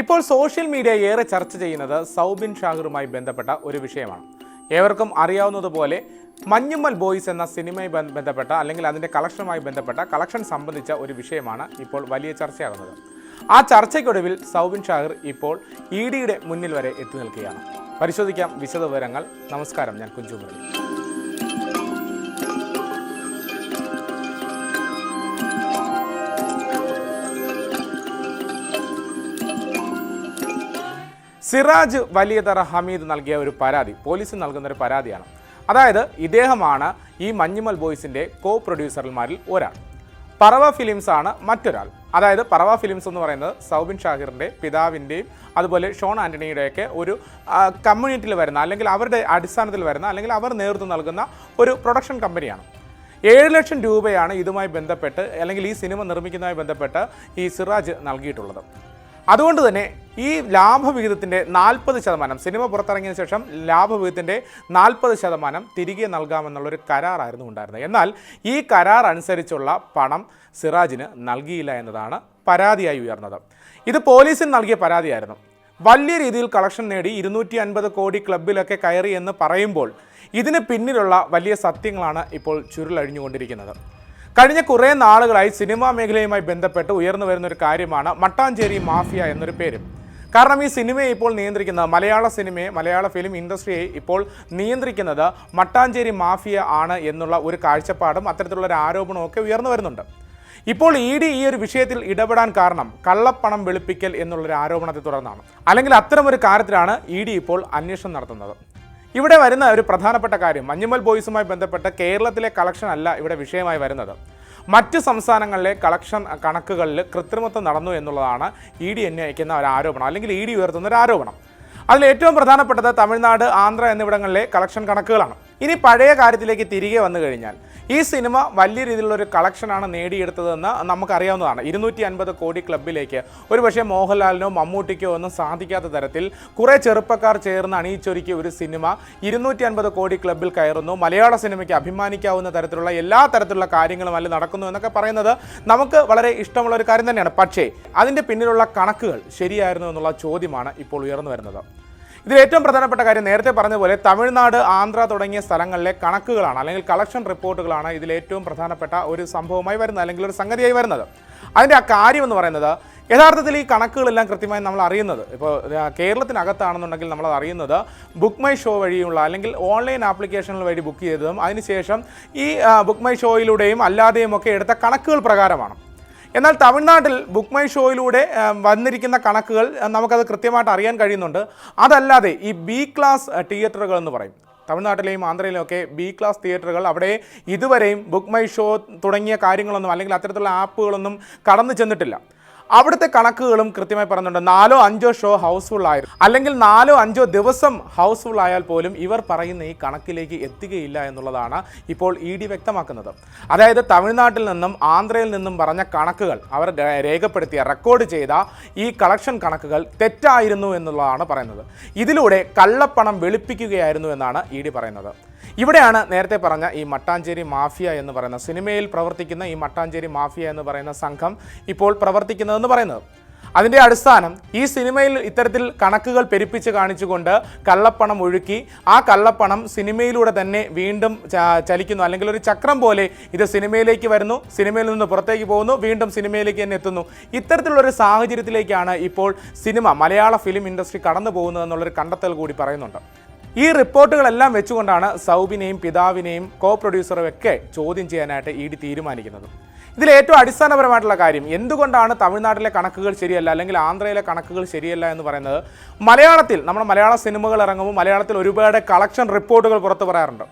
ഇപ്പോൾ social media ഏറെ ചർച്ച ചെയ്യുന്നത് സൗബിൻ ഷാഹിറുമായി ബന്ധപ്പെട്ട ഒരു വിഷയമാണ്. ഏവർക്കും അറിയാവുന്നതുപോലെ മഞ്ഞുമ്മൽ ബോയ്സ് എന്ന സിനിമയുമായി ബന്ധപ്പെട്ട അല്ലെങ്കിൽ അതിന്റെ കളക്ഷനുമായി ബന്ധപ്പെട്ട കളക്ഷൻ സംബന്ധിച്ച ഒരു വിഷയമാണ് ഇപ്പോൾ വലിയ ചർച്ചയാകുന്നത്. ആ ചർച്ചയ്ക്കൊടുവിൽ സൗബിൻ ഷാഹിർ ഇപ്പോൾ ഇ ഡിയുടെ മുന്നിൽ വരെ എത്തി നിൽക്കുകയാണ്. പരിശോധിക്കാം വിശദവിവരങ്ങൾ. നമസ്കാരം. ഞാൻ കുഞ്ചു സിറാജ് വലിയതറ ഹമീദ് നൽകിയ ഒരു പരാതി പോലീസ് നൽകുന്ന ഒരു പരാതിയാണ്. അതായത് ഇദ്ദേഹമാണ് ഈ മഞ്ഞുമൽ ബോയ്സിന്റെ കോ പ്രൊഡ്യൂസർമാരിൽ ഒരാൾ. പറവ ഫിലിംസ് ആണ് മറ്റൊരാൾ. അതായത് പറവ ഫിലിംസ് എന്ന് പറയുന്നത് സൗബിൻ ഷാഹിറിന്റെ പിതാവിന്റെയും അതുപോലെ ഷോൺ ആന്റണിയുടെയൊക്കെ ഒരു കമ്മ്യൂണിറ്റിയിൽ വരുന്ന അല്ലെങ്കിൽ അവരുടെ അടിസ്ഥാനത്തിൽ വരുന്ന അല്ലെങ്കിൽ അവർ നേതൃത്വം നൽകുന്ന ഒരു പ്രൊഡക്ഷൻ കമ്പനിയാണ്. ഏഴ് ലക്ഷം രൂപയാണ് ഇതുമായി ബന്ധപ്പെട്ട് അല്ലെങ്കിൽ ഈ സിനിമ നിർമ്മിക്കുന്നതുമായി ബന്ധപ്പെട്ട് ഈ സിറാജ് നൽകിയിട്ടുള്ളത്. അതുകൊണ്ട് തന്നെ ഈ ലാഭവിഹിതത്തിന്റെ നാൽപ്പത് ശതമാനം സിനിമ പുറത്തിറങ്ങിയ ശേഷം ലാഭവിഹിതത്തിന്റെ നാൽപ്പത് ശതമാനം തിരികെ നൽകാമെന്നുള്ളൊരു കരാറായിരുന്നു ഉണ്ടായിരുന്നത്. എന്നാൽ ഈ കരാർ അനുസരിച്ചുള്ള പണം സിറാജിന് നൽകിയില്ല എന്നതാണ് പരാതിയായി ഉയർന്നത്. ഇത് പോലീസിന് നൽകിയ പരാതിയായിരുന്നു. വലിയ രീതിയിൽ കളക്ഷൻ നേടി ഇരുന്നൂറ്റി അൻപത് കോടി ക്ലബിലൊക്കെ കയറി എന്ന് പറയുമ്പോൾ ഇതിന് പിന്നിലുള്ള വലിയ സത്യങ്ങളാണ് ഇപ്പോൾ ചുരുളഴിഞ്ഞുകൊണ്ടിരിക്കുന്നത്. കഴിഞ്ഞ കുറേ നാളുകളായി സിനിമാ മേഖലയുമായി ബന്ധപ്പെട്ട് ഉയർന്നു വരുന്ന ഒരു കാര്യമാണ് മട്ടാഞ്ചേരി മാഫിയ എന്നൊരു പേര്. കാരണം ഈ സിനിമയെ ഇപ്പോൾ നിയന്ത്രിക്കുന്നത് മലയാള സിനിമയെ മലയാള ഫിലിം ഇൻഡസ്ട്രിയെ ഇപ്പോൾ നിയന്ത്രിക്കുന്നത് മട്ടാഞ്ചേരി മാഫിയ ആണ് എന്നുള്ള ഒരു കാഴ്ചപ്പാടും അത്തരത്തിലുള്ള ഒരു ആരോപണവും ഒക്കെ ഉയർന്നു വരുന്നുണ്ട്. ഇപ്പോൾ ഇ ഡി ഈ ഒരു വിഷയത്തിൽ ഇടപെടാൻ കാരണം കള്ളപ്പണം വെളുപ്പിക്കൽ എന്നുള്ളൊരു ആരോപണത്തെ തുടർന്നാണ്. അല്ലെങ്കിൽ അത്തരം ഒരു കാര്യത്തിലാണ് ഇ ഡി ഇപ്പോൾ അന്വേഷണം നടത്തുന്നത്. ഇവിടെ വരുന്ന ഒരു പ്രധാനപ്പെട്ട കാര്യം മഞ്ഞുമൽ ബോയ്സുമായി ബന്ധപ്പെട്ട് കേരളത്തിലെ കളക്ഷൻ അല്ല ഇവിടെ വിഷയമായി വരുന്നത്. മറ്റ് സംസ്ഥാനങ്ങളിലെ കളക്ഷൻ കണക്കുകളിൽ കൃത്രിമത്വം നടന്നു എന്നുള്ളതാണ് ഇ ഡി അന്വയിക്കുന്ന ഒരു ആരോപണം അല്ലെങ്കിൽ ഇ ഡി ഉയർത്തുന്ന ഒരു ആരോപണം. അതിൽ ഏറ്റവും പ്രധാനപ്പെട്ടത് തമിഴ്നാട് ആന്ധ്ര എന്നിവിടങ്ങളിലെ കളക്ഷൻ കണക്കുകളാണ്. ഇനി പഴയ കാര്യത്തിലേക്ക് തിരികെ വന്നു കഴിഞ്ഞാൽ ഈ സിനിമ വലിയ രീതിയിലുള്ള ഒരു കളക്ഷനാണ് നേടിയെടുത്തതെന്ന് നമുക്കറിയാവുന്നതാണ്. ഇരുന്നൂറ്റി അൻപത് കോടി ക്ലബിലേക്ക് ഒരുപക്ഷെ മോഹൻലാലിനോ മമ്മൂട്ടിക്കോ ഒന്നും സാധിക്കാത്ത തരത്തിൽ കുറേ ചെറുപ്പക്കാർ ചേർന്ന് അണിയിച്ചൊരുക്കിയ ഒരു സിനിമ ഇരുന്നൂറ്റി അൻപത് കോടി ക്ലബിൽ കയറുന്നു. മലയാള സിനിമയ്ക്ക് അഭിമാനിക്കാവുന്ന തരത്തിലുള്ള എല്ലാ തരത്തിലുള്ള കാര്യങ്ങളും അതിൽ നടക്കുന്നു എന്നൊക്കെ പറയുന്നത് നമുക്ക് വളരെ ഇഷ്ടമുള്ള ഒരു കാര്യം തന്നെയാണ്. പക്ഷേ അതിന്റെ പിന്നിലുള്ള കണക്കുകൾ ശരിയായിരുന്നു എന്നുള്ള ചോദ്യമാണ് ഇപ്പോൾ ഉയർന്നു വരുന്നത്. ഇതിൽ ഏറ്റവും പ്രധാനപ്പെട്ട കാര്യം നേരത്തെ പറഞ്ഞതുപോലെ തമിഴ്നാട് ആന്ധ്ര തുടങ്ങിയ സ്ഥലങ്ങളിലെ കണക്കുകളാണ് അല്ലെങ്കിൽ കളക്ഷൻ റിപ്പോർട്ടുകളാണ് ഇതിൽ ഏറ്റവും പ്രധാനപ്പെട്ട ഒരു സംഭവമായി വരുന്നത് അല്ലെങ്കിൽ ഒരു സംഗതിയായി വരുന്നത്. അതിന്റെ ആ കാര്യം എന്ന് പറയുന്നത് യഥാർത്ഥത്തിൽ ഈ കണക്കുകളെല്ലാം കൃത്യമായി നമ്മൾ അറിയുന്നത്. ഇപ്പോൾ കേരളത്തിനകത്താണെന്നുണ്ടെങ്കിൽ നമ്മൾ അറിയുന്നത് ബുക്ക് മൈ ഷോ വഴിയുള്ള അല്ലെങ്കിൽ ഓൺലൈൻ ആപ്ലിക്കേഷനുകൾ വഴി ബുക്ക് ചെയ്തതും അതിനുശേഷം ഈ ബുക്ക് മൈ ഷോയിലൂടെയും അല്ലാതെയും ഒക്കെ എടുത്ത കണക്കുകൾ പ്രകാരമാണ്. എന്നാൽ തമിഴ്നാട്ടിൽ ബുക്ക് മൈ ഷോയിലൂടെ വന്നിരിക്കുന്ന കണക്കുകൾ നമുക്കത് കൃത്യമായിട്ട് അറിയാൻ കഴിയുന്നുണ്ട്. അതല്ലാതെ ഈ ബി ക്ലാസ് തിയേറ്ററുകൾ എന്ന് പറയും. തമിഴ്നാട്ടിലെയും ആന്ധ്രയിലും ഒക്കെ ബി ക്ലാസ് തിയേറ്ററുകൾ അവിടെ ഇതുവരെയും ബുക്ക് മൈ ഷോ തുടങ്ങിയ കാര്യങ്ങളൊന്നും അല്ലെങ്കിൽ അത്തരത്തിലുള്ള ആപ്പുകളൊന്നും കടന്നു ചെന്നിട്ടില്ല. അവിടുത്തെ കണക്കുകളും കൃത്യമായി പറഞ്ഞിട്ടുണ്ട്. നാലോ അഞ്ചോ ഷോ ഹൗസ്ഫുൾ ആയിരുന്നു അല്ലെങ്കിൽ നാലോ അഞ്ചോ ദിവസം ഹൗസ്ഫുൾ ആയാൽ പോലും ഇവർ പറയുന്ന ഈ കണക്കിലേക്ക് എത്തുകയില്ല എന്നുള്ളതാണ് ഇപ്പോൾ ഇ ഡി വ്യക്തമാക്കുന്നത്. അതായത് തമിഴ്നാട്ടിൽ നിന്നും ആന്ധ്രയിൽ നിന്നും പറഞ്ഞ കണക്കുകൾ അവർ രേഖപ്പെടുത്തിയ റെക്കോർഡ് ചെയ്ത ഈ കളക്ഷൻ കണക്കുകൾ തെറ്റായിരുന്നു എന്നുള്ളതാണ് പറയുന്നത്. ഇതിലൂടെ കള്ളപ്പണം വെളുപ്പിക്കുകയായിരുന്നു എന്നാണ് ഇ ഡി പറയുന്നത്. ഇവിടെയാണ് നേരത്തെ പറഞ്ഞ ഈ മട്ടാഞ്ചേരി മാഫിയ എന്ന് പറയുന്ന സിനിമയിൽ പ്രവർത്തിക്കുന്ന ഈ മട്ടാഞ്ചേരി മാഫിയ എന്ന് പറയുന്ന സംഘം ഇപ്പോൾ പ്രവർത്തിക്കുന്നതെന്ന് പറയുന്നത്. അതിന്റെ അടിസ്ഥാനം ഈ സിനിമയിൽ ഇത്തരത്തിൽ കണക്കുകൾ പെരുപ്പിച്ച് കാണിച്ചുകൊണ്ട് കള്ളപ്പണം ഒഴുക്കി ആ കള്ളപ്പണം സിനിമയിലൂടെ തന്നെ വീണ്ടും ചലിക്കുന്നു. അല്ലെങ്കിൽ ഒരു ചക്രം പോലെ ഇത് സിനിമയിലേക്ക് വരുന്നു സിനിമയിൽ നിന്ന് പുറത്തേക്ക് പോകുന്നു വീണ്ടും സിനിമയിലേക്ക് തന്നെ എത്തുന്നു. ഇത്തരത്തിലുള്ളൊരു സാഹചര്യത്തിലേക്കാണ് ഇപ്പോൾ സിനിമ മലയാള ഫിലിം ഇൻഡസ്ട്രി കടന്നു പോകുന്നത് എന്നുള്ളൊരു കണ്ടെത്തൽ കൂടി പറയുന്നുണ്ട്. ഈ റിപ്പോർട്ടുകളെല്ലാം വെച്ചുകൊണ്ടാണ് സൗബിനെയും പിതാവിനെയും കോ പ്രൊഡ്യൂസറും ഒക്കെ ചോദ്യം ചെയ്യാനായിട്ട് ഇ ഡി തീരുമാനിക്കുന്നത്. ഇതിൽ ഏറ്റവും അടിസ്ഥാനപരമായിട്ടുള്ള കാര്യം എന്തുകൊണ്ടാണ് തമിഴ്നാട്ടിലെ കണക്കുകൾ ശരിയല്ല അല്ലെങ്കിൽ ആന്ധ്രയിലെ കണക്കുകൾ ശരിയല്ല എന്ന് പറയുന്നത്? മലയാളത്തിൽ നമ്മുടെ മലയാള സിനിമകൾ ഇറങ്ങുമ്പോൾ മലയാളത്തിൽ ഒരുപാട് കളക്ഷൻ റിപ്പോർട്ടുകൾ പുറത്തു പറയാറുണ്ട്.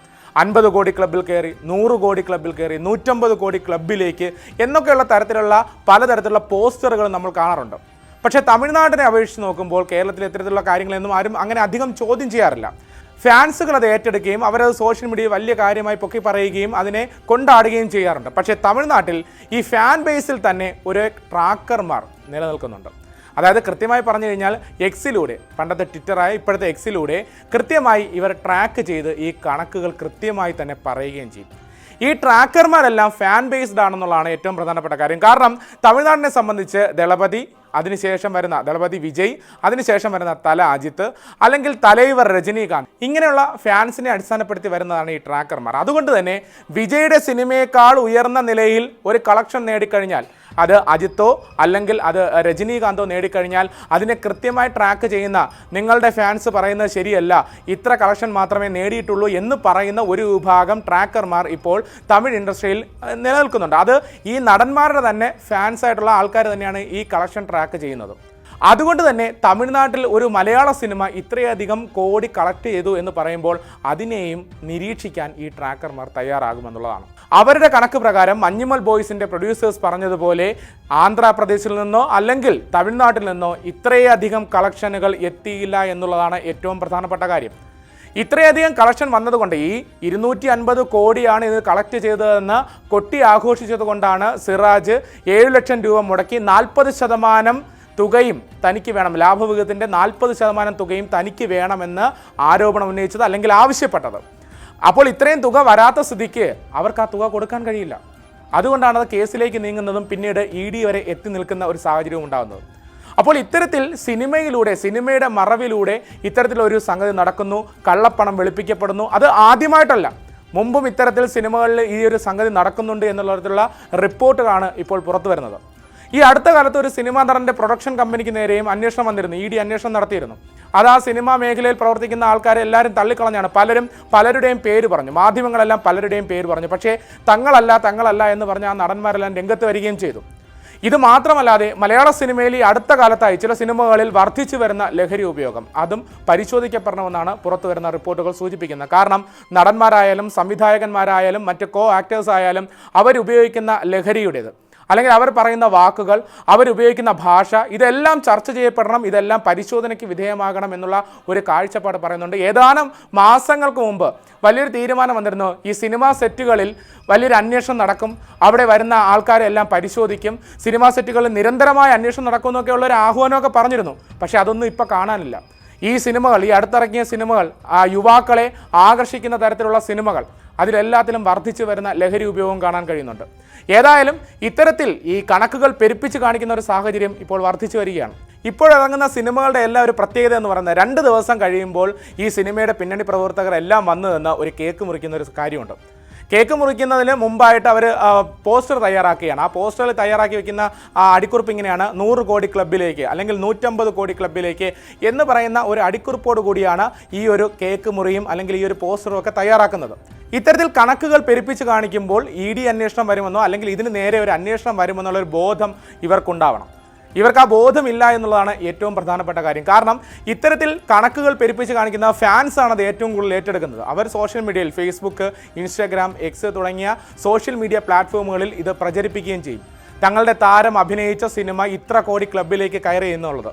അൻപത് കോടി ക്ലബിൽ കയറി നൂറ് കോടി ക്ലബിൽ കയറി നൂറ്റമ്പത് കോടി ക്ലബിലേക്ക് എന്നൊക്കെയുള്ള തരത്തിലുള്ള പലതരത്തിലുള്ള പോസ്റ്ററുകൾ നമ്മൾ കാണാറുണ്ട്. പക്ഷേ തമിഴ്നാടിനെ അപേക്ഷിച്ച് നോക്കുമ്പോൾ കേരളത്തിൽ ഇത്തരത്തിലുള്ള കാര്യങ്ങളൊന്നും ആരും അങ്ങനെ അധികം ചോദ്യം ചെയ്യാറില്ല. ഫാൻസുകൾ അത് ഏറ്റെടുക്കുകയും അവരത് സോഷ്യൽ മീഡിയയിൽ വലിയ കാര്യമായി പൊക്കി പറയുകയും അതിനെ കൊണ്ടാടുകയും ചെയ്യാറുണ്ട്. പക്ഷേ തമിഴ്നാട്ടിൽ ഈ ഫാൻ ബേസിൽ തന്നെ ഒരു ട്രാക്കർമാർ നിലനിൽക്കുന്നുണ്ട്. അതായത് കൃത്യമായി പറഞ്ഞു കഴിഞ്ഞാൽ എക്സിലൂടെ പണ്ടത്തെ ട്വിറ്ററായ ഇപ്പോഴത്തെ എക്സിലൂടെ കൃത്യമായി ഇവർ ട്രാക്ക് ചെയ്ത് ഈ കണക്കുകൾ കൃത്യമായി തന്നെ പറയുകയും ചെയ്യും. ഈ ട്രാക്കർമാരെല്ലാം ഫാൻ ബേസ്ഡ് ആണെന്നുള്ളതാണ് ഏറ്റവും പ്രധാനപ്പെട്ട കാര്യം. കാരണം തമിഴ്നാടിനെ സംബന്ധിച്ച് ദളപതി അതിനുശേഷം വരുന്ന ദളപതി വിജയ് അതിനുശേഷം വരുന്ന തല അജിത്ത് അല്ലെങ്കിൽ തലൈവർ രജനീകാന്ത്. ഇങ്ങനെയുള്ള ഫാൻസിനെ അടിസ്ഥാനപ്പെടുത്തി വരുന്നതാണ് ഈ ട്രാക്കർമാർ. അതുകൊണ്ട് തന്നെ വിജയുടെ സിനിമയേക്കാൾ ഉയർന്ന നിലയിൽ ഒരു കളക്ഷൻ നേടിക്കഴിഞ്ഞാൽ അത് അജിത്തോ അല്ലെങ്കിൽ അത് രജനീകാന്തോ നേടിക്കഴിഞ്ഞാൽ അതിനെ കൃത്യമായി ട്രാക്ക് ചെയ്യുന്ന നിങ്ങളുടെ ഫാൻസ് പറയുന്നത് ശരിയല്ല. ഇത്ര കളക്ഷൻ മാത്രമേ നേടിയിട്ടുള്ളൂ എന്ന് പറയുന്ന ഒരു വിഭാഗം ട്രാക്കർമാർ ഇപ്പോൾ തമിഴ് ഇൻഡസ്ട്രിയിൽ നിലനിൽക്കുന്നുണ്ട്. അത് ഈ നടന്മാരുടെ തന്നെ ഫാൻസായിട്ടുള്ള ആൾക്കാർ തന്നെയാണ് ഈ കളക്ഷൻ ട്രാക്ക് ചെയ്യുന്നത്. അതുകൊണ്ട് തന്നെ തമിഴ്നാട്ടിൽ ഒരു മലയാള സിനിമ ഇത്രയധികം കോടി കളക്ട് ചെയ്തു എന്ന് പറയുമ്പോൾ അതിനെയും നിരീക്ഷിക്കാൻ ഈ ട്രാക്കർമാർ തയ്യാറാകുമെന്നുള്ളതാണ്. അവരുടെ കണക്ക് പ്രകാരം മഞ്ഞുമൽ ബോയ്സിന്റെ പ്രൊഡ്യൂസേഴ്സ് പറഞ്ഞതുപോലെ ആന്ധ്രാപ്രദേശിൽ നിന്നോ അല്ലെങ്കിൽ തമിഴ്നാട്ടിൽ നിന്നോ ഇത്രയധികം കളക്ഷനുകൾ എത്തിയില്ല എന്നുള്ളതാണ് ഏറ്റവും പ്രധാനപ്പെട്ട കാര്യം. ഇത്രയധികം കളക്ഷൻ വന്നതുകൊണ്ട് ഈ ഇരുന്നൂറ്റി അൻപത് കോടിയാണ് ഇത് കളക്ട് ചെയ്തതെന്ന് കൊട്ടി ആഘോഷിച്ചതുകൊണ്ടാണ് സിറാജ് ഏഴ് ലക്ഷം രൂപ മുടക്കി നാൽപ്പത് ശതമാനം തുകയും തനിക്ക് വേണം ലാഭവിഹിതത്തിന്റെ നാൽപ്പത് ശതമാനം തുകയും തനിക്ക് വേണമെന്ന് ആരോപണം ഉന്നയിച്ചത് അല്ലെങ്കിൽ ആവശ്യപ്പെട്ടത്. അപ്പോൾ ഇത്രയും തുക വരാത്ത സ്ഥിതിക്ക് അവർക്ക് ആ തുക കൊടുക്കാൻ കഴിയില്ല. അതുകൊണ്ടാണ് അത് കേസിലേക്ക് നീങ്ങുന്നതും പിന്നീട് ഇ ഡി വരെ എത്തി നിൽക്കുന്ന ഒരു സാഹചര്യവും ഉണ്ടാകുന്നത്. അപ്പോൾ ഇത്തരത്തിൽ സിനിമയിലൂടെ സിനിമയുടെ മറവിലൂടെ ഇത്തരത്തിലൊരു സംഗതി നടക്കുന്നു. കള്ളപ്പണം വെളുപ്പിക്കപ്പെടുന്നു. അത് ആദ്യമായിട്ടല്ല. മുമ്പും ഇത്തരത്തിൽ സിനിമകളിൽ ഈ ഒരു സംഗതി നടക്കുന്നുണ്ട് എന്നുള്ള തരത്തിലുള്ള റിപ്പോർട്ടുകളാണ് ഇപ്പോൾ പുറത്തു വരുന്നത്. ഈ അടുത്ത കാലത്ത് ഒരു സിനിമാ നടന്റെ പ്രൊഡക്ഷൻ കമ്പനിക്ക് നേരെയും അന്വേഷണം വന്നിരുന്നു. ഇ ഡി അന്വേഷണം നടത്തിയിരുന്നു. അത് ആ സിനിമാ മേഖലയിൽ പ്രവർത്തിക്കുന്ന ആൾക്കാരെ എല്ലാവരും തള്ളിക്കളഞ്ഞാണ്. പലരും പലരുടെയും പേര് പറഞ്ഞു. മാധ്യമങ്ങളെല്ലാം പലരുടെയും പേര് പറഞ്ഞു. പക്ഷേ തങ്ങളല്ല തങ്ങളല്ല എന്ന് പറഞ്ഞ ആ നടന്മാരെല്ലാം രംഗത്ത് വരികയും ചെയ്തു. ഇത് മാത്രമല്ലാതെ മലയാള സിനിമയിൽ ഈ അടുത്ത കാലത്തായി ചില സിനിമകളിൽ വർദ്ധിച്ചു വരുന്ന ലഹരി ഉപയോഗം. അതും പരിശോധിക്കപ്പെടണമെന്നാണ് പുറത്തു വരുന്ന റിപ്പോർട്ടുകൾ സൂചിപ്പിക്കുന്നത്. കാരണം നടന്മാരായാലും സംവിധായകന്മാരായാലും മറ്റ് കോ ആക്ടേഴ്സ് ആയാലും അവരുപയോഗിക്കുന്ന ലഹരിയുടേത്. അല്ലെങ്കിൽ അവർ പറയുന്ന വാക്കുകൾ അവരുപയോഗിക്കുന്ന ഭാഷ ഇതെല്ലാം ചർച്ച ചെയ്യപ്പെടണം ഇതെല്ലാം പരിശോധനയ്ക്ക് വിധേയമാകണം എന്നുള്ള ഒരു കാഴ്ചപ്പാട് പറയുന്നുണ്ട്. ഏതാനും മാസങ്ങൾക്ക് മുമ്പ് വലിയൊരു തീരുമാനം വന്നിരുന്നു. ഈ സിനിമാ സെറ്റുകളിൽ വലിയൊരു അന്വേഷണം നടക്കും. അവിടെ വരുന്ന ആൾക്കാരെ എല്ലാം പരിശോധിക്കും. സിനിമാ സെറ്റുകളിൽ നിരന്തരമായ അന്വേഷണം നടക്കുമെന്നൊക്കെ ഉള്ള ഒരു ആഹ്വാനമൊക്കെ പറഞ്ഞിരുന്നു. പക്ഷേ അതൊന്നും ഇപ്പോൾ കാണാനില്ല. ഈ സിനിമകൾ ഈ അടുത്തിറങ്ങിയ സിനിമകൾ ആ യുവാക്കളെ ആകർഷിക്കുന്ന തരത്തിലുള്ള സിനിമകൾ അതിലെല്ലാത്തിലും വർദ്ധിച്ചു വരുന്ന ലഹരി ഉപയോഗം കാണാൻ കഴിയുന്നുണ്ട്. ഏതായാലും ഇത്തരത്തിൽ ഈ കണക്കുകൾ പെരുപ്പിച്ച് കാണിക്കുന്ന ഒരു സാഹചര്യം ഇപ്പോൾ വർദ്ധിച്ചു വരികയാണ്. ഇപ്പോഴിറങ്ങുന്ന സിനിമകളുടെ എല്ലാ ഒരു പ്രത്യേകത എന്ന് പറയുന്നത് രണ്ട് ദിവസം കഴിയുമ്പോൾ ഈ സിനിമയുടെ പിന്നണി പ്രവർത്തകർ എല്ലാം വന്നു നിന്ന് ഒരു കേക്ക് മുറിക്കുന്ന ഒരു കാര്യമുണ്ട്. കേക്ക് മുറിക്കുന്നതിന് മുമ്പായിട്ട് അവർ പോസ്റ്റർ തയ്യാറാക്കുകയാണ്. ആ പോസ്റ്ററിൽ തയ്യാറാക്കി വെക്കുന്ന ആ അടിക്കുറിപ്പ് ഇങ്ങനെയാണ്. നൂറ് കോടി ക്ലബിലേക്ക് അല്ലെങ്കിൽ നൂറ്റമ്പത് കോടി ക്ലബിലേക്ക് എന്ന് പറയുന്ന ഒരു അടിക്കുറിപ്പോട് കൂടിയാണ് ഈ ഒരു കേക്ക് മുറിയും അല്ലെങ്കിൽ ഈ ഒരു പോസ്റ്ററും ഒക്കെ തയ്യാറാക്കുന്നത്. ഇത്തരത്തിൽ കണക്കുകൾ പെരുപ്പിച്ച് കാണിക്കുമ്പോൾ ഇ ഡി അന്വേഷണം വരുമെന്നോ അല്ലെങ്കിൽ ഇതിന് നേരെ ഒരു അന്വേഷണം വരുമെന്നുള്ള ഒരു ബോധം ഇവർക്കുണ്ടാവണം. ഇവർക്ക് ആ ബോധമില്ല എന്നുള്ളതാണ് ഏറ്റവും പ്രധാനപ്പെട്ട കാര്യം. കാരണം ഇത്തരത്തിൽ കണക്കുകൾ പെരുപ്പിച്ച് കാണിക്കുന്ന ഫാൻസ് ആണ് അത് ഏറ്റവും കൂടുതൽ ഏറ്റെടുക്കുന്നത്. അവർ സോഷ്യൽ മീഡിയയിൽ ഫേസ്ബുക്ക് ഇൻസ്റ്റാഗ്രാം എക്സ് തുടങ്ങിയ സോഷ്യൽ മീഡിയ പ്ലാറ്റ്ഫോമുകളിൽ ഇത് പ്രചരിപ്പിക്കുകയും ചെയ്യും. തങ്ങളുടെ താരം അഭിനയിച്ച സിനിമ ഇത്ര കോടി ക്ലബിലേക്ക് കയറി എന്നുള്ളത്.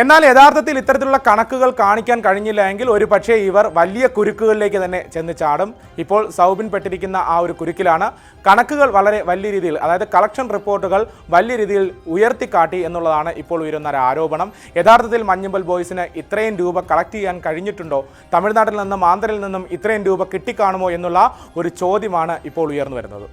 എന്നാൽ യഥാർത്ഥത്തിൽ ഇത്തരത്തിലുള്ള കണക്കുകൾ കാണിക്കാൻ കഴിഞ്ഞില്ല എങ്കിൽ ഒരു പക്ഷേ ഇവർ വലിയ കുരുക്കുകളിലേക്ക് തന്നെ ചെന്ന് ചാടും. ഇപ്പോൾ സൗബിൻ പെട്ടിരിക്കുന്ന ആ ഒരു കുരുക്കിലാണ് കണക്കുകൾ വളരെ വലിയ രീതിയിൽ അതായത് കളക്ഷൻ റിപ്പോർട്ടുകൾ വലിയ രീതിയിൽ ഉയർത്തിക്കാട്ടി എന്നുള്ളതാണ് ഇപ്പോൾ ഉയരുന്ന ഒരു ആരോപണം. യഥാർത്ഥത്തിൽ മഞ്ഞുമ്പൽ ബോയ്സിന് ഇത്രയും രൂപ കളക്ട് ചെയ്യാൻ കഴിഞ്ഞിട്ടുണ്ടോ? തമിഴ്നാട്ടിൽ നിന്നും ആന്ധ്രയിൽ നിന്നും ഇത്രയും രൂപ കിട്ടിക്കാണുമോ എന്നുള്ള ഒരു ചോദ്യമാണ് ഇപ്പോൾ ഉയർന്നു വരുന്നത്.